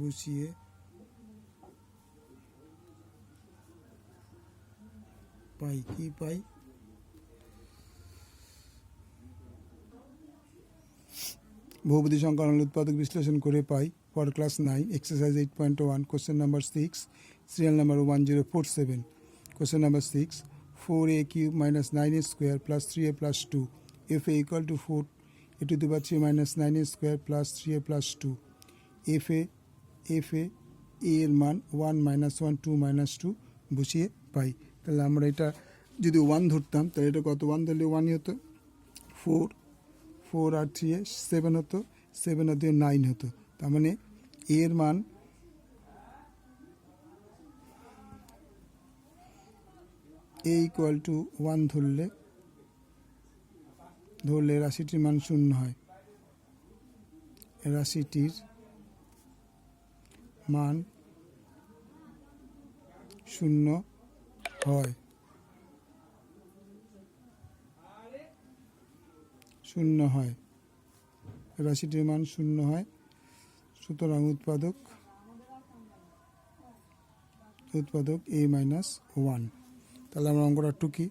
বসিয়ে। পাই কি পাই? বহুপদী সংকলন উৎপাদক বিশ্লেষণ করে পাই। For class nine exercise eight point one question number six serial number one zero four seven question number six four A cube minus nine A square plus three A plus two F A equal to four A to the three minus nine A square plus three A plus two F A F A এর মান one minus one, two minus two বসিয়ে পাই। তাহলে আমরা এটা যদি one ধরতাম, তাহলে এটা কত? ওয়ান ধরলে ওয়ানই হতো। ফোর ফোর আর থ্রি এ সেভেন হতো, সেভেন আর দুই নাইন হতো। তার মানে এর মান এ ইকুয়াল টু ওয়ান ধরলে ধরলে রাশিটির মান শূন্য হয়। রাশিটির মান শূন্য হয়। শূন্য হয়। রাশিটির মান শূন্য হয়। সুতরাং উৎপাদক উৎপাদক এ মাইনাস ওয়ান তাহলে আমরা অঙ্কটা টুকি।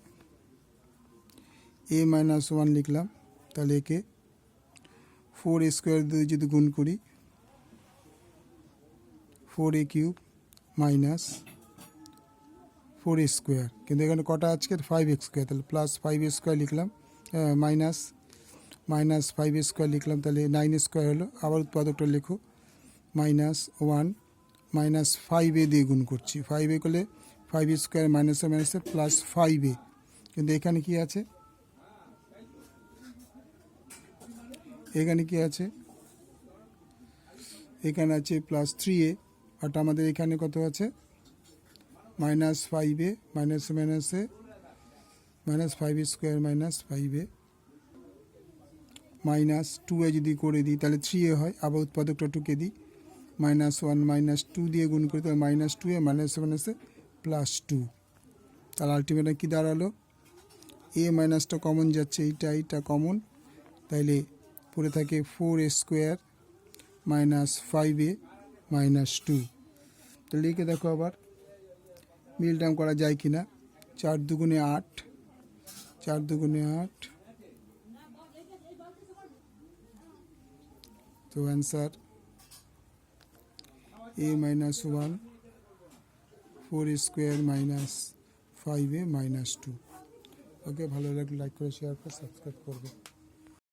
এ মাইনাস ওয়ান লিখলাম। তাহলে একে ফোর স্কোয়ার দিয়ে যদি গুণ করি four A cube minus four square. কিন্তু এখানে কটা আজকের ফাইভ এক্স স্কোয়ার। তাহলে প্লাস ফাইভ এ স্কোয়ার লিখলাম মাইনাস মাইনাস ফাইভ স্কোয়ার লিখলাম, তাহলে নাইন স্কোয়ার হলো। আবার উৎপাদকটা লেখো minus one minus five A দিয়ে গুণ করছি। ফাইভ এ করলে ফাইভ স্কোয়ার মাইনাসে মাইনাসে প্লাস ফাইভ এ। কিন্তু এখানে কি আছে? এখানে কি আছে? এখানে আছে প্লাস থ্রি এ। বাট আমাদের এখানে কত আছে? মাইনাস ফাইভ এ, মাইনাস মাইনাসে minus five square minus five A. Minus two A যদি করে দিই, তাহলে থ্রি এ হয়, আবার উৎপাদকটা টুকে দিই। মাইনাস ওয়ান মাইনাস টু দিয়ে গুণ করি, তাহলে মাইনাস টু এ মাইনাস মাইনাসে প্লাস টু তাহলে আলটিমেটলি কী দাঁড়াল? এ মাইনাসটা কমন যাচ্ছে, এইটা এইটা কমন তাইলে পড়ে থাকে four A square minus five A minus two তো লিখে দেখো আবার মিল টাইম করা যায় কি না চার দুগুণে আট, চার দুগুণে আট। তো answer A minus one four square minus five A minus two okay ভালো লাগলে লাইক করে শেয়ার করে সাবস্ক্রাইব করবে।